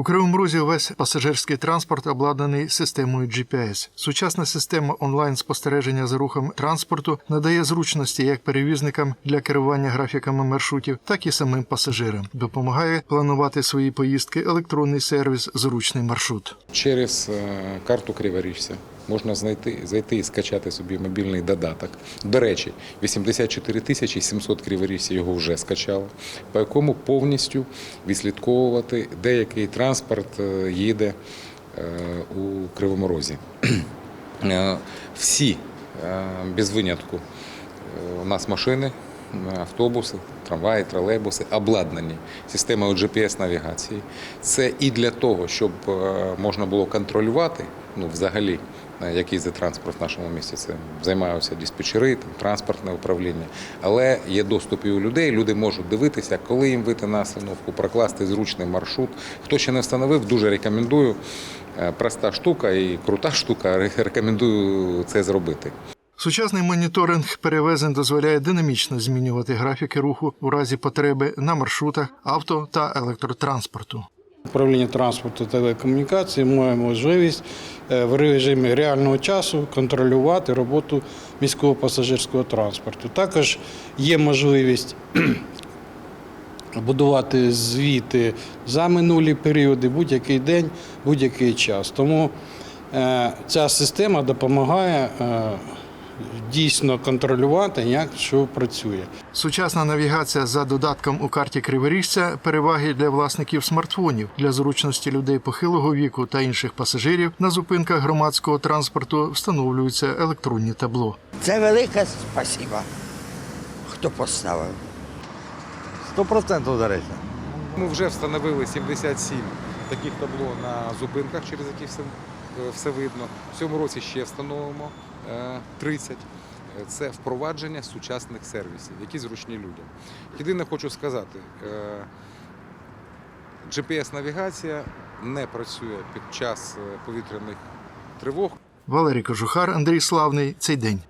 У Кривому Розі весь пасажирський транспорт обладнаний системою GPS. Сучасна система онлайн спостереження за рухом транспорту надає зручності як перевізникам для керування графіками маршрутів, так і самим пасажирам. Допомагає планувати свої поїздки електронний сервіс Зручний маршрут. Через е, карту Криворіжця можна знайти, зайти і скачати собі мобільний додаток. До речі, 84 тисячі 700 криворіжців його вже скачали, по якому повністю відслідковувати, де який транспорт е, їде е, у Кривому Розі. Е, Всі без винятку у нас машини, автобуси, трамваї, тролейбуси обладнані системою GPS-навігації. Це і для того, щоб е, можна було контролювати, ну, взагалі, е, який за транспорт в нашому місті. Це займаються диспетчери, там, транспортне управління. Але є доступ і у людей. Люди можуть дивитися, коли їм вийти на остановку, прокласти зручний маршрут. Хто ще не встановив, дуже рекомендую. Е, Проста штука і крута штука. Рекомендую це зробити. Сучасний моніторинг перевезень дозволяє динамічно змінювати графіки руху у разі потреби на маршрутах авто та електротранспорту. Управління транспорту та телекомунікації має можливість е, в режимі реального часу контролювати роботу міського пасажирського транспорту. Також є можливість будувати звіти за минулі періоди, будь-який день, будь-який час. Тому е, ця система допомагає е, дійсно контролювати, як що працює. Сучасна навігація за додатком у карті Криворіжця переваги для власників смартфонів для зручності людей похилого віку та інших пасажирів на зупинках громадського транспорту встановлюються електронні табло. Це велике спасіба, хто поставив. Сто процентів, до речі. Ми вже встановили 77 таких табло на зупинках, через які все, е, все видно. В цьому році ще встановимо 30. Е, Це впровадження сучасних сервісів, які зручні людям. Єдине хочу сказати, е, GPS-навігація не працює під час е, повітряних тривог. Валерій Кожухар, Андрій Славний. Цей день.